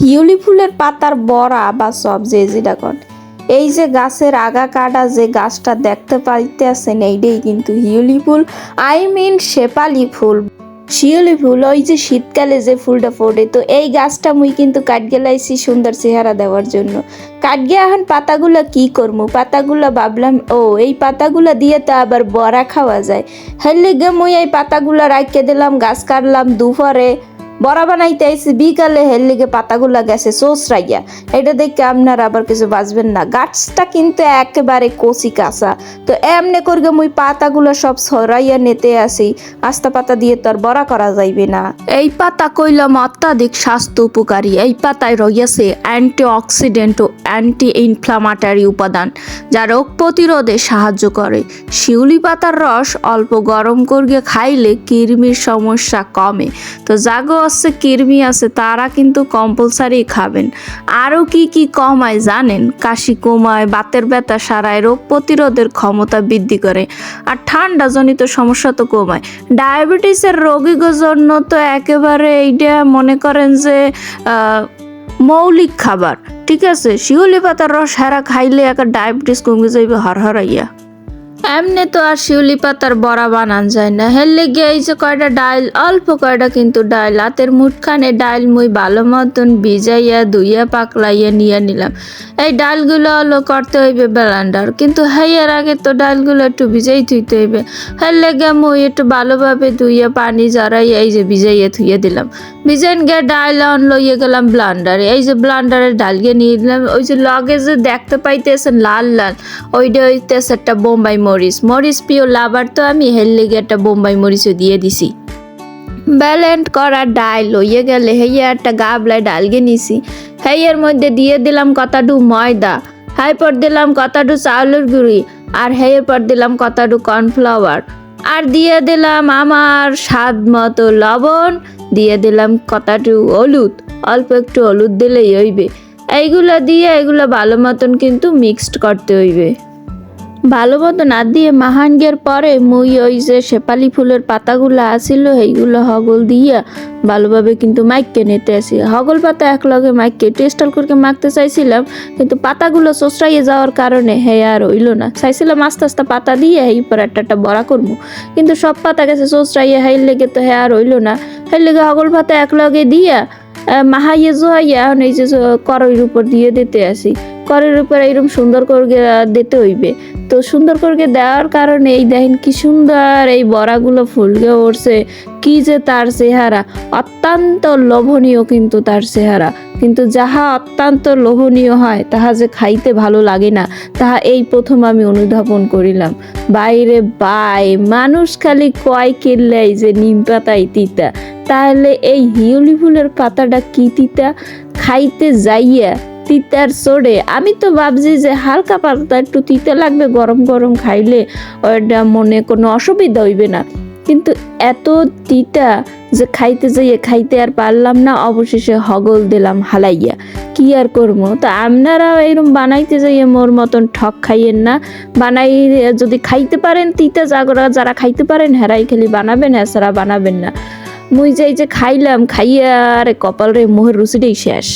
হিউলি ফুলের পাতার বড়া বা সব যে যেটা এই যে গাছের আগা কাটা যে গাছটা দেখতে পাইতে আছেন এইটাই কিন্তু হিউলি ফুল। আই মিন শেপালি ফুল। শিউলি ফুল, ওই যে শীতকালে যে ফুলটা ফোটে, তো এই গাছটা মুই কিন্তু কাট গেলাইছি সুন্দর চেহারা দেওয়ার জন্য। কাট গিয়ে এখন পাতাগুলো কি করব পাতাগুলো ভাবলাম, ও, এই পাতাগুলো দিয়ে তো আবার বড়া খাওয়া যায়। হেলে গে মুই এই পাতাগুলো রাখিয়ে দিলাম, গাছ কাটলাম দুপুরে। বড়া বানাইতে আইসি বিকালে হের লিগে পাতাগুলা গেছে সোসরাইয়া এটা দেখে আপনার আবার কিছু বাঁচবেন না। গাছটা কিন্তু একেবারে কচি কাঁচা। তো এমনি করগে মুই পাতাগুলো সব সরাইয়া নিতে আসি, আস্তা পাতা দিয়ে তো আর বড়া করা যাইবে না। এই পাতা কইলাম অত্যাধিক স্বাস্থ্য উপকারী। এই পাতায় রইয়াছে অ্যান্টি অক্সিডেন্ট ও অ্যান্টি ইনফ্লামাটারি উপাদান, যা রোগ প্রতিরোধে সাহায্য করে। শিউলি পাতার রস অল্প গরম করিয়ে খাইলে কিরমির সমস্যা কমে। তো জাগো আছে কিরমি আছে, তারা কিন্তু কম্পালসারি খাবেন। আরও কি কি কমায় জানেন? কাশি কমায়, বাতের ব্যথা সারায়, রোগ প্রতিরোধের ক্ষমতা বৃদ্ধি করে। আর ঠান্ডা জনিত সমস্যা তো কমায়। ডায়াবেটিসের রোগীদের জন্য তো একেবারে এইটা মনে করেন যে মৌলিক খাবার। ঠিক আছে? শিউলি পাতার রস হারা খাইলে একটা ডায়াবেটিস কমে যাইবে হর হরাইয়া এমনি তো আর শিউলি পাতার বড়া বানান যায় না। হেললে গিয়ে এই যে কয়টা ডাইল, অল্প কয়টা কিন্তু ডাইল। হাতের মুঠখানে ডাইল মুই ভালো মতন ভিজাইয়া, ধুইয়া, পাকলাইয়া নিয়ে নিলাম। এই ডাইলগুলো হলো করতে হইবে ব্লেন্ডার। কিন্তু হাইয়ার আগে তো ডাইলগুলো একটু ভিজাই থুইতে হইবে। হেললে গিয়ে মুই একটু ভালোভাবে ধুইয়া, পানি জড়াইয়া এই যে ভিজাইয়া থুইয়া দিলাম। ভিজাইন গিয়ে ডাইল লইয়ে গেলাম ব্লান্ডারে। এই যে ব্লান্ডারে ডাল গিয়ে নিয়ে দিলাম ওই যে লগে যে দেখতে পাইতেছেন লাল লাল, ওইটা হইতেছে একটা বোম্বাই মরিচ। মরিচ প্রিয় লাভার তো আমি হেল লেগে একটা বোম্বাই মরিচও দিয়ে দিছি। ব্যালেন্ট করা ডাল লইয়ে গেলে হেইয়া একটা গাবলায় ডাল গে নিছি। হেইয়ের মধ্যে দিয়ে দিলাম কতাডু ময়দা হাই পর দিলাম কতাডু চাউলের গুঁড়ি, আর হেয়ের পর দিলাম কতাডু কর্নফ্লাওয়ার। আর দিয়ে দিলাম আমার স্বাদ মতো লবণ, দিয়ে দিলাম কতাটু হলুদ, অল্প একটু হলুদ দিলেই হইবে। এইগুলো দিয়ে এগুলো ভালো মতন কিন্তু মিক্সড করতে হইবে। ভালো মতন না দিয়ে মাহান গিয়ার পরে মুই ওই যে শেপালি ফুলের পাতাগুলো আসিল এইগুলো হগল দিয়া ভালোভাবে কিন্তু মাইককে নিতে আসি। হগল পাতা একলগে মাইককে টেস্টাল করে মাখতে চাইছিলাম, কিন্তু পাতাগুলো চোচড়াইয়ে যাওয়ার কারণে হে আর হইল না। চাইছিলাম আস্তে আস্তে পাতা দিয়ে এই পর একটা একটা বড়া করব কিন্তু সব পাতা গেছে চোচড়াইয়ে হাইর লেগে তো হে আর হইল না। হাইর লেগে হগল পাতা একলগে দিয়া মাহাইয়ে জোহাইয়া এখন এই যে করইর উপর দিয়ে দিতে আসি। করের উপর এইরকম সুন্দর করে দিতে হইবে। তো সুন্দর করে দেওয়ার কারণে এই দেখেন কি সুন্দর এই বড়াগুলো ফুলকে উঠছে। কি যে তার চেহারা, অত্যন্ত লোভনীয় কিন্তু তার চেহারা। কিন্তু যাহা অত্যন্ত লোভনীয় হয়, তাহা যে খাইতে ভালো লাগে না, তাহা এই প্রথম আমি অনুধাবন করিলাম। বাইরে বাই, মানুষ খালি কয় কিনলেই যে নিম পাতাই তিতা। তাহলে এই হিউলি ফুলের পাতাটা কি তিতা? খাইতে যাইয়া তিতার চড়ে আমি তো ভাবছি যে হালকা পাতা একটু তিতা লাগবে, গরম গরম খাইলে ওটা মনে কোনো অসুবিধা হইবে না। কিন্তু এত তিতা যে খাইতে যাইয়ে খাইতে আর পারলাম না, অবশেষে হগল দিলাম হালাইয়া। কি আর করব? তো আপনারাও এরকম বানাইতে যাইয়ে মোর মতন ঠক খাইয়েন না। বানাই যদি খাইতে পারেন, তিতা জাগরা যারা খাইতে পারেন, হেরাই খালি বানাবেন এছাড়া বানাবেন না। মুই যে যে খাইলাম, খাইয়া আরে কপাল রে, মোহের রুচিটাই শেষ।